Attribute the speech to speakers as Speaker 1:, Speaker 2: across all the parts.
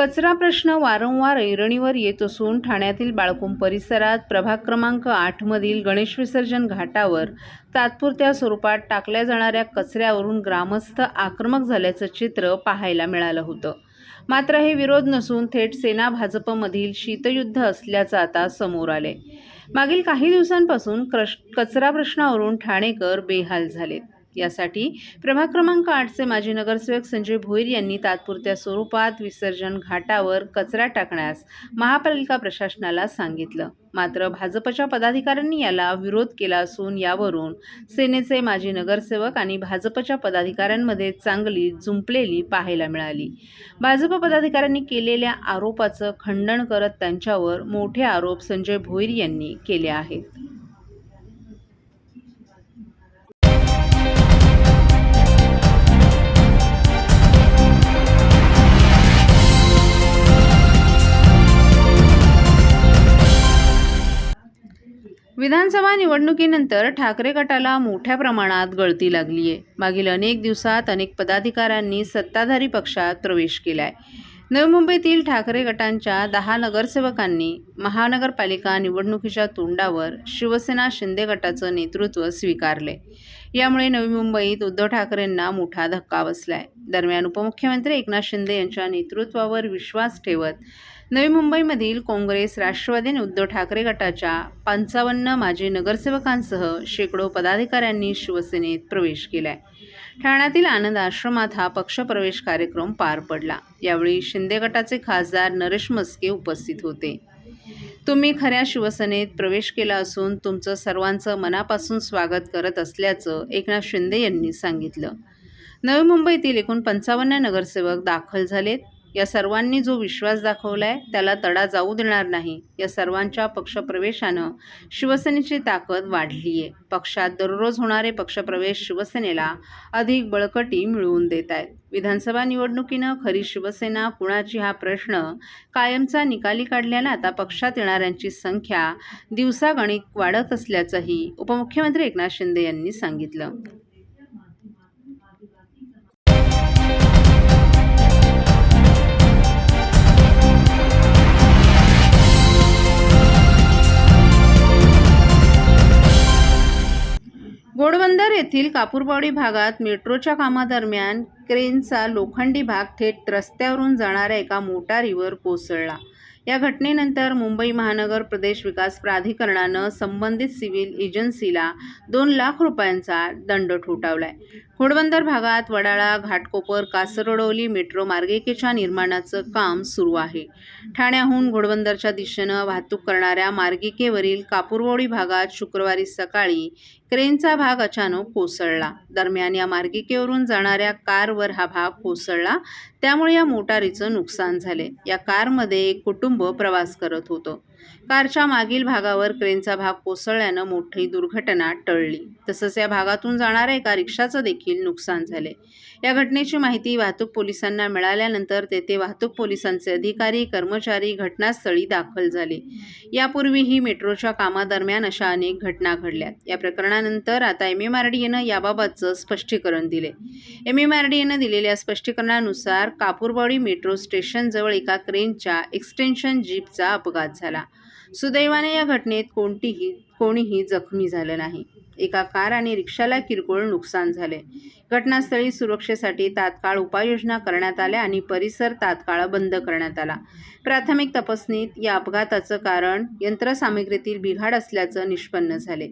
Speaker 1: कचरा प्रश्न वारंवार ऐरणीवर येत असून ठाण्यातील बाळकुंप परिसरात प्रभाग क्रमांक आठमधील गणेश विसर्जन घाटावर तात्पुरत्या स्वरूपात टाकल्या जाणाऱ्या कचऱ्यावरून ग्रामस्थ आक्रमक झाल्याचं चित्र पाहायला मिळालं होतं. मात्र हे विरोध नसून थेट सेना भाजपमधील शीतयुद्ध असल्याचं आता समोर आले मागील काही दिवसांपासून क्रश कचरा प्रश्नावरून ठाणेकर बेहाल झालेत. यासाठी प्रभाग क्रमांक आठचे माजी नगरसेवक संजय भोईर यांनी तात्पुरत्या स्वरूपात विसर्जन घाटावर कचरा टाकण्यास महापालिका प्रशासनाला सांगितलं. मात्र भाजपच्या पदाधिकाऱ्यांनी याला विरोध केला असून यावरून सेनेचे माजी नगरसेवक आणि भाजपच्या पदाधिकाऱ्यांमध्ये चांगली जुंपलेली पाहायला मिळाली. भाजप पदाधिकाऱ्यांनी केलेल्या आरोपाचं खंडन करत त्यांच्यावर मोठे आरोप संजय भोईर यांनी केले आहेत. विधानसभा निवडणुकीनंतर ठाकरे गटाला मोठ्या प्रमाणात गळती लागली आहे मागील अनेक दिवसात अनेक पदाधिकाऱ्यांनी सत्ताधारी पक्षात प्रवेश केलाय. नवी मुंबईतील ठाकरे गटांच्या दहा नगरसेवकांनी महानगरपालिका निवडणुकीच्या तोंडावर शिवसेना शिंदे गटाचं नेतृत्व स्वीकारले यामुळे नवी मुंबईत उद्धव ठाकरेंना मोठा धक्का बसलाय. दरम्यान उपमुख्यमंत्री एकनाथ शिंदे यांच्या नेतृत्वावर विश्वास ठेवत नवी मुंबईमधील काँग्रेस राष्ट्रवादी आणि उद्धव ठाकरे गटाच्या पंचावन्न माजी नगरसेवकांसह शेकडो पदाधिकाऱ्यांनी शिवसेनेत प्रवेश केलाय. ठाण्यातील आनंद आश्रमात हा पक्षप्रवेश कार्यक्रम पार पडला. यावेळी शिंदे गटाचे खासदार नरेश मस्के उपस्थित होते. तुम्ही खऱ्या शिवसेनेत प्रवेश केला असून तुमचं सर्वांचं मनापासून स्वागत करत असल्याचं एकनाथ शिंदे यांनी सांगितलं. नवी मुंबईतील एकूण पंचावन्न नगरसेवक दाखल झालेत. या सर्वांनी जो विश्वास दाखवलाय त्याला तडा जाऊ देणार नाही. या सर्वांच्या पक्षप्रवेशानं शिवसेनेची ताकद वाढली आहे पक्षात दररोज होणारे पक्षप्रवेश शिवसेनेला अधिक बळकटी मिळवून देत आहेत. विधानसभा निवडणुकीनं खरी शिवसेना कुणाची हा प्रश्न कायमचा निकाली काढल्यानं आता पक्षात येणाऱ्यांची संख्या दिवसागणिक वाढत असल्याचंही उपमुख्यमंत्री एकनाथ शिंदे यांनी सांगितलं. घोडबंदर येथील कापूरबावडी भागात मेट्रोच्या कामादरम्यान क्रेनचा लोखंडी भाग थेट रस्त्यावरून जाणाऱ्या एका मोटारीवर कोसळला. या घटनेनंतर मुंबई महानगर प्रदेश विकास प्राधिकरणानं संबंधित सिव्हिल एजन्सीला दोन लाख रुपयांचा दंड ठोठावलाय. घोडबंदर भागात वडाळा घाटकोपर कासरडोली मेट्रो मार्गिकेच्या निर्माणाचं काम सुरू आहे. ठाण्याहून घोडबंदरच्या दिशेनं वाहतूक करणाऱ्या मार्गिकेवरील कापूरवोडी भागात शुक्रवारी सकाळी क्रेनचा भाग अचानक कोसळला. दरम्यान या मार्गिकेवरून जाणाऱ्या कारवर हा भाग कोसळला. त्यामुळे या मोटारीचं नुकसान झाले. या कारमध्ये एक कुटुंब प्रवास करत होतं. कारच्या मागील भागावर क्रेनचा भाग कोसळल्यानं मोठी दुर्घटना टळली. तसंच या भागातून जाणाऱ्या एका रिक्षाचं देखील नुकसान झाले या घटनेची माहिती वाहतूक पोलिसांना मिळाल्यानंतर तेथे वाहतूक पोलिसांचे अधिकारी कर्मचारी घटनास्थळी दाखल झाले. यापूर्वीही मेट्रोच्या कामादरम्यान अशा अनेक घटना घडल्या. या प्रकरणानंतर आता एम. एम. आर. डी. एनं याबाबतचं स्पष्टीकरण दिले. एम. एम. आर. डी. एनं दिलेल्या स्पष्टीकरणानुसार कापूरबाडी मेट्रो स्टेशनजवळ एका क्रेनच्या एक्सटेन्शन जीपचा अपघात झाला. सुदैवाने या घटनेत कोणतीही कोणीही जखमी झालं नाही. एका कार आणि रिक्षाला किरकोळ नुकसान झाले. घटनास्थळी सुरक्षेसाठी तात्काळ उपाययोजना करण्यात आल्या आणि परिसर तात्काळ बंद करण्यात आला. प्राथमिक तपासणीत या अपघाताचं कारण यंत्रसामग्रीतील बिघाड असल्याचं निष्पन्न झाले.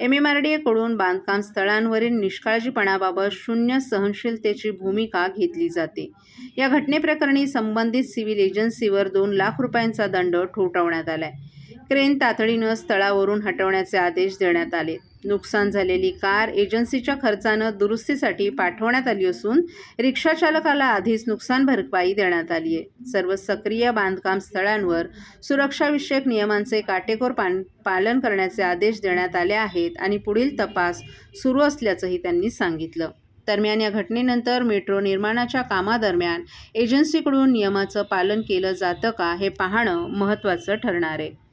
Speaker 1: एम एम आर डी एकडून बांधकाम स्थळांवरील निष्काळजीपणाबाबत शून्य सहनशीलतेची भूमिका घेतली जाते. या घटनेप्रकरणी संबंधित सिव्हिल एजन्सीवर दोन लाख रुपयांचा दंड ठोठावण्यात आहे क्रेन तातडीनं स्थळावरून हटवण्याचे आदेश देण्यात आले. नुकसान झालेली कार एजन्सीच्या खर्चानं दुरुस्तीसाठी पाठवण्यात आली असून रिक्षाचालकाला आधीच नुकसान भरपाई देण्यात आली आहे. सर्व सक्रिय बांधकाम स्थळांवर सुरक्षाविषयक नियमांचे काटेकोर पान पालन करण्याचे आदेश देण्यात आले आहेत आणि पुढील तपास सुरू असल्याचंही त्यांनी सांगितलं. दरम्यान या घटनेनंतर मेट्रो निर्माणाच्या कामादरम्यान एजन्सीकडून नियमाचं पालन केलं जातं का हे पाहणं महत्त्वाचं ठरणार आहे.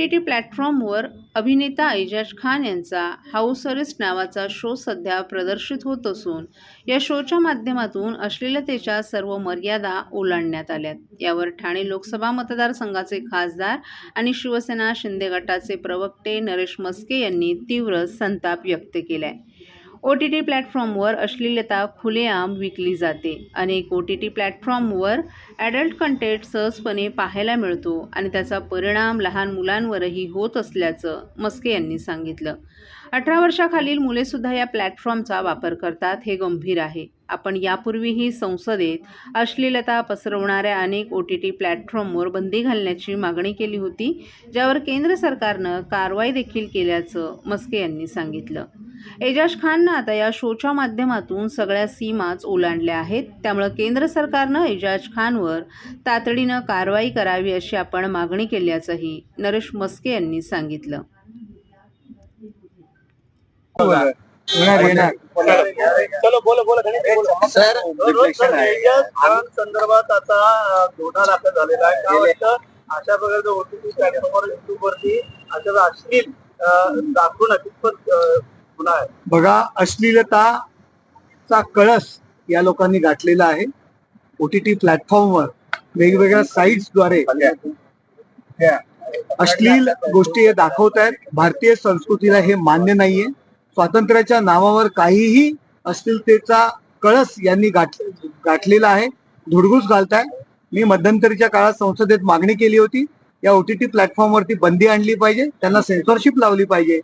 Speaker 1: टी टी प्लॅटफॉर्मवर अभिनेता ऐजाज खान यांचा हाऊस अरेस्ट नावाचा शो सध्या प्रदर्शित होत असून या शोच्या माध्यमातून अश्लीलतेच्या सर्व मर्यादा ओलांडण्यात आल्यात. यावर ठाणे लोकसभा मतदारसंघाचे खासदार आणि शिवसेना शिंदे गटाचे प्रवक्ते नरेश मस्के यांनी तीव्र संताप व्यक्त केलाय. ओ टी टी प्लॅटफॉर्मवर अश्लीलता खुलेआम विकली जाते. अनेक ओ टी टी प्लॅटफॉर्मवर ॲडल्ट कंटेंट सहजपणे पाहायला मिळतो आणि त्याचा परिणाम लहान मुलांवरही होत असल्याचं मस्के यांनी सांगितलं. अठरा वर्षाखालील मुलेसुद्धा या प्लॅटफॉर्मचा वापर करतात हे गंभीर आहे. आपण यापूर्वीही संसदेत अश्लीलता पसरवणाऱ्या अनेक ओ टी टी प्लॅटफॉर्मवर बंदी घालण्याची मागणी केली होती ज्यावर केंद्र सरकारनं कारवाई देखील केल्याचं मस्के यांनी सांगितलं. एजाज खाननं आता या शोच्या माध्यमातून सगळ्या सीमाच ओलांडल्या आहेत. त्यामुळं केंद्र सरकारनं एजाज खानवर तातडीनं कारवाई करावी अशी आपण मागणी केल्याचंही नरेश मस्के यांनी सांगितलं.
Speaker 2: चलो बोलो बोलो
Speaker 3: सर,
Speaker 2: एजाज खान संदर्भात आता गुन्हा दाखल झालेला आहे. काय वाटतं अशा प्रकारचं प्लॅटफॉर्मवर अशा अश्लील कितपत गुन्हा आहे
Speaker 3: बघा अश्लीलताचा कळस या लोकांनी गाठलेला आहे. ओटीटी प्लॅटफॉर्मवर वेगवेगळ्या साईट्सद्वारे अश्लील गोष्टी हे दाखवत आहेत. भारतीय संस्कृतीला हे मान्य नाहीये. स्वातंत्र्याच्या नावावर काहीही अश्लीलतेचा कळस यांनी गाठ गाठलेला आहे. धुडगूस घालताय. मी मध्यंतरीच्या काळात संसदेत मागणी केली होती. या ओटीटी प्लॅटफॉर्मवरती बंदी आणली पाहिजे. त्यांना सेन्सॉरशिप लावली पाहिजे.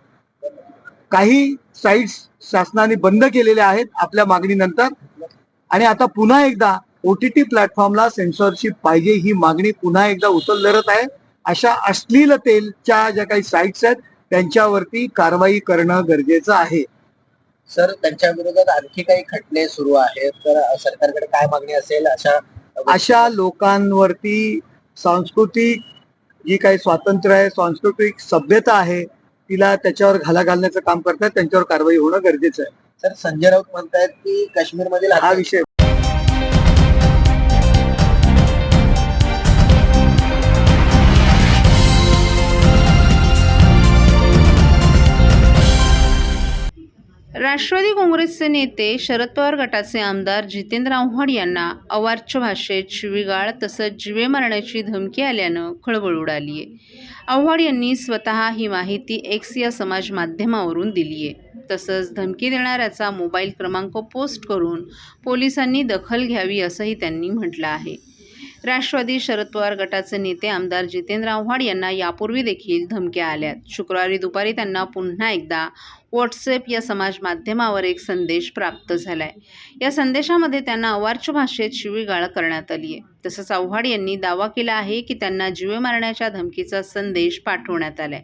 Speaker 3: काही साईट्स शासनाने बंद केलेल्या आहेत आपल्या मागणीनंतर. आणि आता पुन्हा एकदा ओटीटी प्लॅटफॉर्मला सेन्सॉरशिप पाहिजे ही मागणी पुन्हा एकदा उचल धरत आहे. अशा अश्लीलतेच्या ज्या काही साईट्स आहेत त्यांच्यावरती कारवाई करणं गरजेचं आहे.
Speaker 4: सर त्यांच्या विरोधात आणखी काही खटले सुरू आहेत? तर सरकारकडे काय मागणी असेल? अशा
Speaker 3: अशा लोकांवरती सांस्कृतिक जी काही स्वातंत्र्य आहे सांस्कृतिक सभ्यता आहे तिला त्याच्यावर घाला घालण्याचं काम करतात त्यांच्यावर कारवाई होणं गरजेचं आहे.
Speaker 4: सर संजय राऊत म्हणतायत की काश्मीर मधील
Speaker 3: हा विषय.
Speaker 1: राष्ट्रवादी काँग्रेसचे नेते शरद पवार गटाचे आमदार जितेंद्र आव्हाड यांना अवाच्य भाषेत शिवीगाळ तसंच जिवे मारण्याची धमकी आल्यानं खळबळ उडाली आहे आव्हाड यांनी स्वतः ही माहिती एक्स या समाज माध्यमावरून दिली आहे. तसंच धमकी देणाऱ्याचा मोबाईल क्रमांक पोस्ट करून पोलिसांनी दखल घ्यावी असंही त्यांनी म्हटलं आहे. राष्ट्रवादी शरद पवार गटाचे नेते आमदार जितेंद्र आव्हाड यांना यापूर्वी देखील धमक्या आल्यात. शुक्रवारी दुपारी त्यांना पुन्हा एकदा व्हॉट्सॲप या समाज माध्यमावर एक संदेश प्राप्त झालाय. या संदेशामध्ये त्यांना अवार्च भाषेत शिवीगाळ करण्यात आली आहे. तसंच आव्हाड यांनी दावा केला आहे की त्यांना जीवे मारण्याच्या धमकीचा संदेश पाठवण्यात आलाय.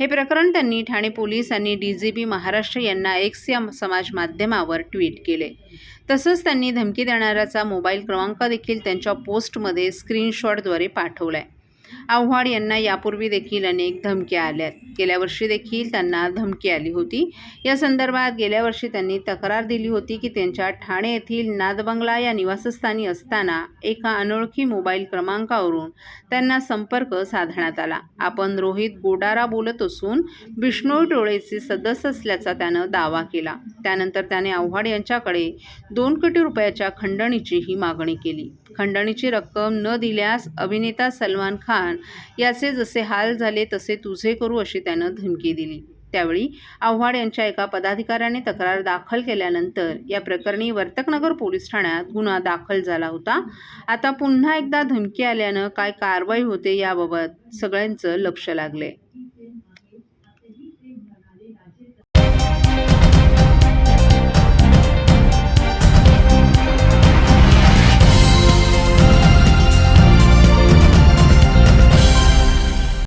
Speaker 1: हे प्रकरण त्यांनी ठाणे पोलीस आणि डी जी पी महाराष्ट्र यांना एक्स या समाज माध्यमावर ट्विट केले. तसंच त्यांनी धमकी देणाऱ्याचा मोबाईल क्रमांक देखील त्यांच्या पोस्टमध्ये स्क्रीनशॉटद्वारे पाठवलाय. आव्हाड यांना यापूर्वी देखील अनेक धमक्या आल्यात गेल्या वर्षी देखील त्यांना धमकी आली होती. या संदर्भात गेल्या वर्षी त्यांनी तक्रार दिली होती की त्यांच्या ठाणे येथील नादबंगला या निवासस्थानी असताना एका अनोळखी मोबाईल क्रमांकावरून त्यांना संपर्क साधण्यात आला. आपण रोहित गोडारा बोलत असून बिष्णोई टोळेचे सदस्य असल्याचा त्यानं दावा केला. त्यानंतर त्याने आव्हाड यांच्याकडे दोन कोटी रुपयाच्या खंडणीचीही मागणी केली. खंडणीची रक्कम न दिल्यास अभिनेता सलमान खान खान याचे जसे हाल झाले तसे तुझे करू अशी त्यानं धमकी दिली. त्यावेळी आव्हाड यांच्या एका पदाधिकाऱ्याने तक्रार दाखल केल्यानंतर या प्रकरणी वर्तकनगर पोलीस ठाण्यात गुन्हा दाखल झाला होता. आता पुन्हा एकदा धमकी आल्यानं काय कारवाई होते याबाबत सगळ्यांचं लक्ष लागले.